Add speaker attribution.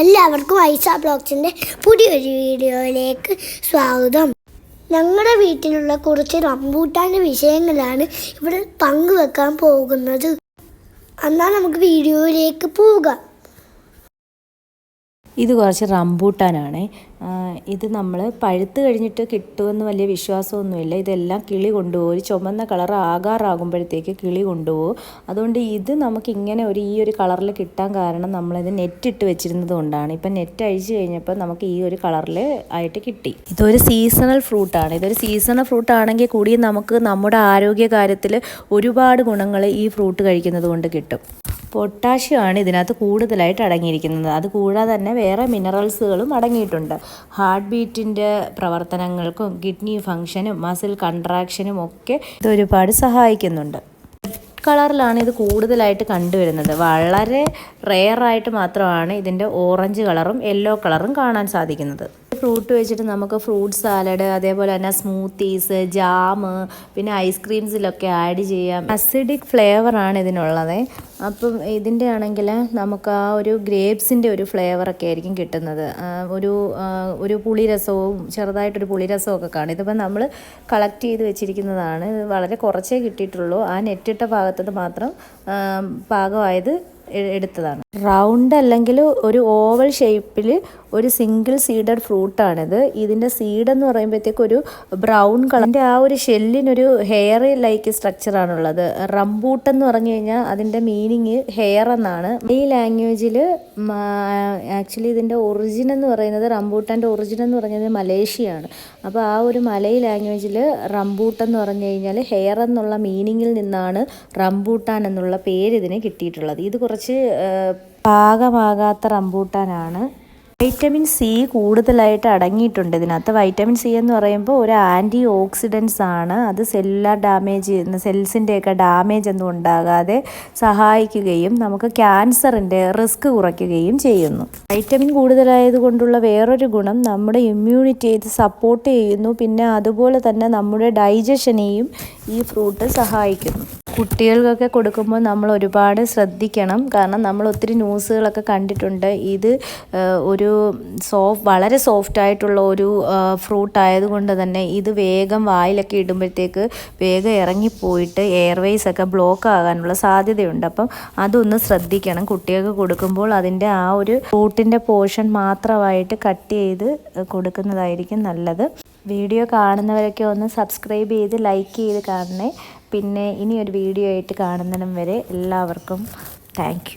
Speaker 1: എല്ലാവർക്കും ഐസ ബ്ലോഗ്സിന്റെ പുതിയൊരു വീഡിയോയിലേക്ക് സ്വാഗതം. ഞങ്ങളുടെ വീട്ടിലുള്ള കുറച്ച് റംബൂട്ടാന്റെ വിഷയങ്ങളാണ് ഇവിടെ പങ്കുവെക്കാൻ പോകുന്നത്. എന്നാൽ നമുക്ക് വീഡിയോയിലേക്ക് പോകാം.
Speaker 2: ഇത് കുറച്ച് റംബൂട്ടാനാണ്. ഇത് നമ്മൾ പഴുത്ത് കഴിഞ്ഞിട്ട് കിട്ടുമെന്ന് വലിയ വിശ്വാസമൊന്നുമില്ല. ഇതെല്ലാം കിളി കൊണ്ടുപോകും. ഒരു ചുമന്ന കളർ ആകാറാകുമ്പോഴത്തേക്ക് കിളി കൊണ്ടുപോകും. അതുകൊണ്ട് ഇത് നമുക്ക് ഇങ്ങനെ ഒരു ഈ ഒരു കളറിൽ കിട്ടാൻ കാരണം നമ്മളിത് നെറ്റിട്ട് വെച്ചിരുന്നത് കൊണ്ടാണ്. ഇപ്പം നെറ്റ് അഴിച്ചു കഴിഞ്ഞപ്പോൾ നമുക്ക് ഈ ഒരു കളറിൽ ആയിട്ട് കിട്ടി. ഇതൊരു സീസണൽ ഫ്രൂട്ടാണ് ഇതൊരു സീസണൽ ഫ്രൂട്ട് ആണെങ്കിൽ കൂടി നമുക്ക് നമ്മുടെ ആരോഗ്യ കാര്യത്തിൽ ഒരുപാട് ഗുണങ്ങൾ ഈ ഫ്രൂട്ട് കഴിക്കുന്നത് കൊണ്ട് കിട്ടും. പൊട്ടാഷ്യമാണ് ഇതിനകത്ത് കൂടുതലായിട്ട് അടങ്ങിയിരിക്കുന്നത്. അത് കൂടാതെ തന്നെ വേറെ മിനറൽസുകളും അടങ്ങിയിട്ടുണ്ട്. ഹാർട്ട് ബീറ്റിന്റെ പ്രവർത്തനങ്ങൾക്കും കിഡ്നി ഫങ്ഷനും മസിൽ കൺട്രാക്ഷനും ഒക്കെ ഇത് ഒരുപാട് സഹായിക്കുന്നുണ്ട്. കളറിലാണ് ഇത് കൂടുതലായിട്ട് കണ്ടുവരുന്നത്. വളരെ റെയറായിട്ട് മാത്രമാണ് ഇതിന്റെ ഓറഞ്ച് കളറും യെല്ലോ കളറും കാണാൻ സാധിക്കുന്നത്. ഫ്രൂട്ട് വെച്ചിട്ട് നമുക്ക് ഫ്രൂട്ട് സാലഡ് അതേപോലെ തന്നെ സ്മൂത്തീസ് ജാം പിന്നെ ഐസ്ക്രീംസിലൊക്കെ ആഡ് ചെയ്യാം. അസിഡിക് ഫ്ലേവറാണ് ഇതിനുള്ളത്. അപ്പം ഇതിന്റെ ആണെങ്കിൽ നമുക്ക് ആ ഒരു ഗ്രേപ്സിന്റെ ഒരു ഫ്ലേവറൊക്കെ ആയിരിക്കും കിട്ടുന്നത്. ഒരു ഒരു പുളിരസവും ചെറുതായിട്ടൊരു പുളിരസവും ഒക്കെ കാണും. ഇതിപ്പോൾ നമ്മൾ കളക്ട് ചെയ്ത് വെച്ചിരിക്കുന്നതാണ്. ഇത് വളരെ കുറച്ചേ കിട്ടിയിട്ടുള്ളൂ. ആ നെറ്റിട്ട ഭാഗത്തത് മാത്രം പാകമായത് എടുത്തതാണ്. റൗണ്ട് അല്ലെങ്കിൽ ഒരു ഓവൽ ഷേപ്പിൽ ഒരു സിംഗിൾ സീഡഡ് ഫ്രൂട്ടാണിത്. ഇതിന്റെ സീഡ് എന്ന് പറയുമ്പോഴത്തേക്ക് ഒരു ബ്രൗൺ കളറിന്റെ ആ ഒരു ഷെല്ലിനൊരു ഹെയർ ലൈക്ക് സ്ട്രക്ചറാണുള്ളത്. റംബൂട്ട് എന്ന് പറഞ്ഞു കഴിഞ്ഞാൽ അതിന്റെ മീനിങ് ഹെയർ എന്നാണ്. ഈ ലാംഗ്വേജിൽ ആക്ച്വലി ഇതിന്റെ ഒറിജിൻ എന്ന് പറയുന്നത് റംബൂട്ടാന്റെ ഒറിജിൻ എന്ന് പറഞ്ഞത് മലേഷ്യയാണ്. അപ്പോൾ ആ ഒരു മലയ് ലാംഗ്വേജിൽ റംബൂട്ട് എന്ന് പറഞ്ഞു കഴിഞ്ഞാൽ ഹെയർ എന്നുള്ള മീനിങ്ങിൽ നിന്നാണ് റംബൂട്ടാൻ എന്നുള്ള പേര് ഇതിന് കിട്ടിയിട്ടുള്ളത്. ഇത് കുറച്ച് പാകമാകാത്ത റംബൂട്ടാനാണ്. വൈറ്റമിൻ സി കൂടുതലായിട്ട് അടങ്ങിയിട്ടുണ്ട് ഇതിനകത്ത്. വൈറ്റമിൻ സി എന്ന് പറയുമ്പോൾ ഒരു ആന്റി ഓക്സിഡൻസ് ആണ് അത് സെല്ലുലാർ ഡാമേജ് സെൽസിന്റെയൊക്കെ ഡാമേജ് ഒന്നും ഉണ്ടാകാതെ സഹായിക്കുകയും നമുക്ക് ക്യാൻസറിന്റെ റിസ്ക് കുറയ്ക്കുകയും ചെയ്യുന്നു. വൈറ്റമിൻ കൂടുതലായത് കൊണ്ടുള്ള വേറൊരു ഗുണം നമ്മുടെ ഇമ്മ്യൂണിറ്റി ഇത് സപ്പോർട്ട് ചെയ്യുന്നു. പിന്നെ അതുപോലെ തന്നെ നമ്മുടെ ഡൈജഷനെയും ഈ ഫ്രൂട്ട് സഹായിക്കുന്നു. കുട്ടികൾക്കൊക്കെ കൊടുക്കുമ്പോൾ നമ്മൾ ഒരുപാട് ശ്രദ്ധിക്കണം. കാരണം നമ്മൾ ഒത്തിരി ന്യൂസുകളൊക്കെ കണ്ടിട്ടുണ്ട്. ഇത് ഒരു സോഫ് വളരെ സോഫ്റ്റ് ആയിട്ടുള്ള ഒരു ഫ്രൂട്ട് ആയതുകൊണ്ട് തന്നെ ഇത് വേഗം വായിലൊക്കെ ഇടുമ്പോഴത്തേക്ക് വേഗം ഇറങ്ങിപ്പോയിട്ട് എയർവേസ് ഒക്കെ ബ്ലോക്ക് ആകാനുള്ള സാധ്യതയുണ്ട്. അപ്പം അതൊന്ന് ശ്രദ്ധിക്കണം. കുട്ടികൾക്ക് കൊടുക്കുമ്പോൾ അതിന്റെ ആ ഒരു ഫ്രൂട്ടിന്റെ പോർഷൻ മാത്രമായിട്ട് കട്ട് ചെയ്ത് കൊടുക്കുന്നതായിരിക്കും നല്ലത്. വീഡിയോ കാണുന്നവരൊക്കെ ഒന്ന് സബ്സ്ക്രൈബ് ചെയ്ത് ലൈക്ക് ചെയ്ത് കാണണേ. പിന്നെ ഇനി ഒരു വീഡിയോ ആയിട്ട് കാണുന്നതിനും വരെ എല്ലാവർക്കും താങ്ക്